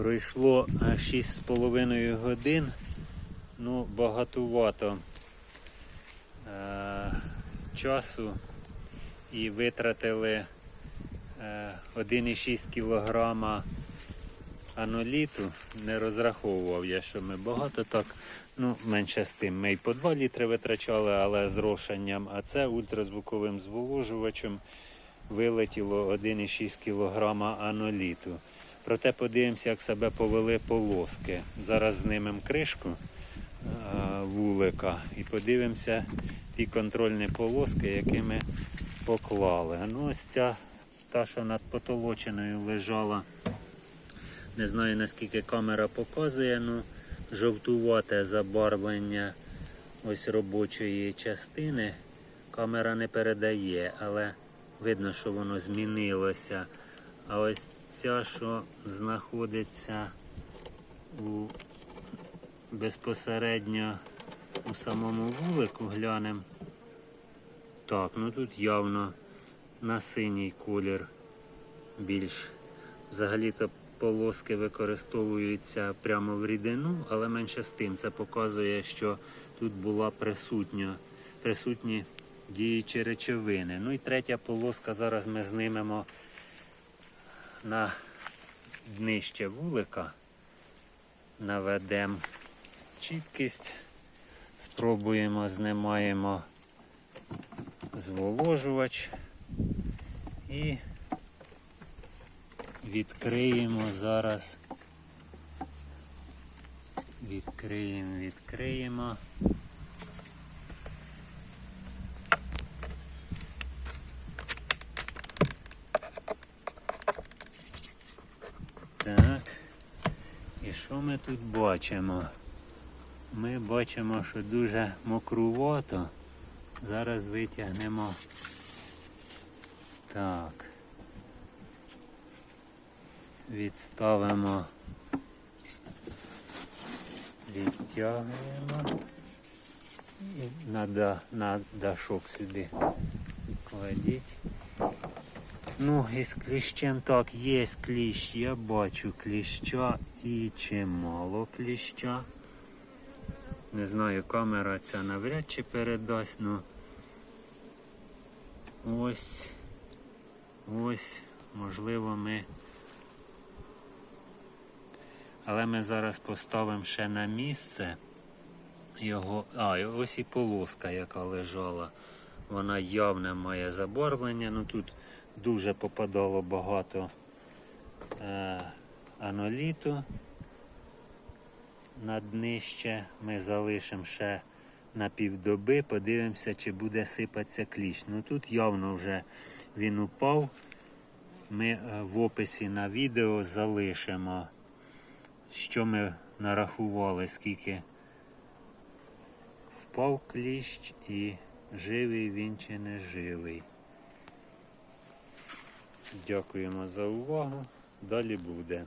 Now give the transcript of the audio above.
Пройшло 6,5 годин. Ну, багатувато е, часу і витратили е, 1,6 кілограма аноліту. Не розраховував я, що ми багато так. Ну, менше з тим. Ми й по 2 літри витрачали, але з рошенням. А це ультразвуковим зволожувачем вилетіло 1,6 кг аноліту. Проте подивимося, як себе повели полоски. Зараз знімемо кришку е, вулика і подивимося ті контрольні полоски, які ми поклали. Ну, ось ця та, що над потолоченою лежала. Не знаю наскільки камера показує, ну жовтувате забарвлення ось робочої частини. Камера не передає, але видно, що воно змінилося. А ось ця, що знаходиться у безпосередньо у самому вулику, глянемо. Так, ну тут явно на синій колір більш. Взагалі-то полоски використовуються прямо в рідину, але менше з тим це показує, що тут була присутня, присутні діючі речовини. Ну і третя полоска зараз ми знимемо на днище вулика, наведемо чіткість, спробуємо, знімаємо зволожувач і відкриємо зараз. Відкриємо, відкриємо. Так. І що ми тут бачимо? Ми бачимо, що дуже мокрувато. Зараз витягнемо. Так. Відставимо. Відтягуємо. І на, дашок сюди кладіть. Ну, і з кліщем так, є кліщ, я бачу кліща і чимало кліща. Не знаю, камера ця навряд чи передасть, ну ось, ось, можливо, ми. Але ми зараз поставимо ще на місце його. А, ось і полоска, яка лежала. Вона явне має забарвлення. Ну тут дуже попадало багато е, аноліту на днище. Ми залишимо ще на півдоби, подивимося, чи буде сипатися кліщ. Ну тут явно вже він упав. Ми е, в описі на відео залишимо, що ми нарахували, скільки впав кліщ і живий він чи не живий. Дякуємо за увагу. Далі буде.